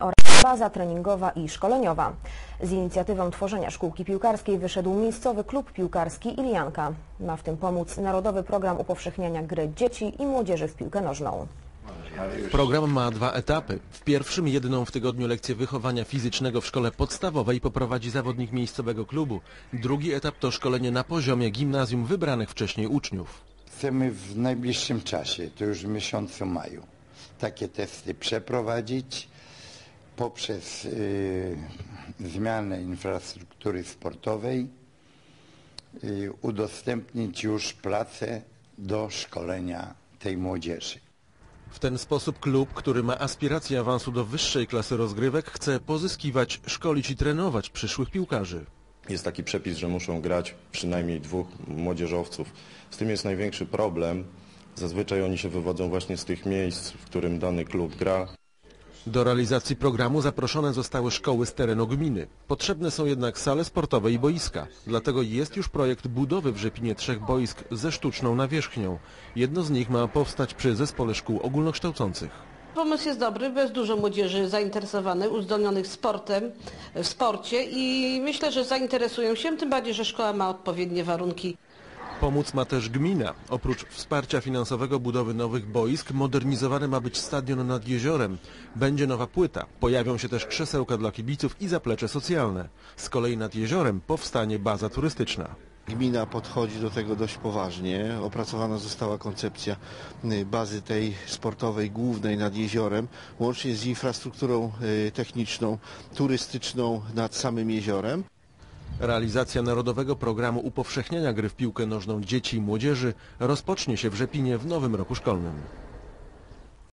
oraz baza treningowa i szkoleniowa. Z inicjatywą tworzenia szkółki piłkarskiej wyszedł miejscowy klub piłkarski Ilianka. Ma w tym pomóc Narodowy Program Upowszechniania Gry Dzieci i Młodzieży w piłkę nożną. Program ma dwa etapy. W pierwszym jedną w tygodniu lekcję wychowania fizycznego w szkole podstawowej poprowadzi zawodnik miejscowego klubu. Drugi etap to szkolenie na poziomie gimnazjum wybranych wcześniej uczniów. Chcemy w najbliższym czasie, to już w miesiącu maju, takie testy przeprowadzić poprzez y, zmianę infrastruktury sportowej, y, udostępnić już place do szkolenia tej młodzieży. W ten sposób klub, który ma aspiracje awansu do wyższej klasy rozgrywek, chce pozyskiwać, szkolić i trenować przyszłych piłkarzy. Jest taki przepis, że muszą grać przynajmniej dwóch młodzieżowców. Z tym jest największy problem. Zazwyczaj oni się wywodzą właśnie z tych miejsc, w którym dany klub gra. Do realizacji programu zaproszone zostały szkoły z terenu gminy. Potrzebne są jednak sale sportowe i boiska. Dlatego jest już projekt budowy w Rzepinie trzech boisk ze sztuczną nawierzchnią. Jedno z nich ma powstać przy Zespole Szkół Ogólnokształcących. Pomysł jest dobry, bo jest dużo młodzieży zainteresowanych, uzdolnionych sportem, w sporcie i myślę, że zainteresują się, tym bardziej, że szkoła ma odpowiednie warunki. Pomóc ma też gmina. Oprócz wsparcia finansowego budowy nowych boisk, modernizowany ma być stadion nad jeziorem. Będzie nowa płyta. Pojawią się też krzesełka dla kibiców i zaplecze socjalne. Z kolei nad jeziorem powstanie baza turystyczna. Gmina podchodzi do tego dość poważnie. Opracowana została koncepcja y, bazy tej sportowej głównej nad jeziorem, łącznie z infrastrukturą y, techniczną, turystyczną nad samym jeziorem. Realizacja Narodowego Programu Upowszechniania Gry w Piłkę Nożną Dzieci i Młodzieży rozpocznie się w Rzepinie w nowym roku szkolnym.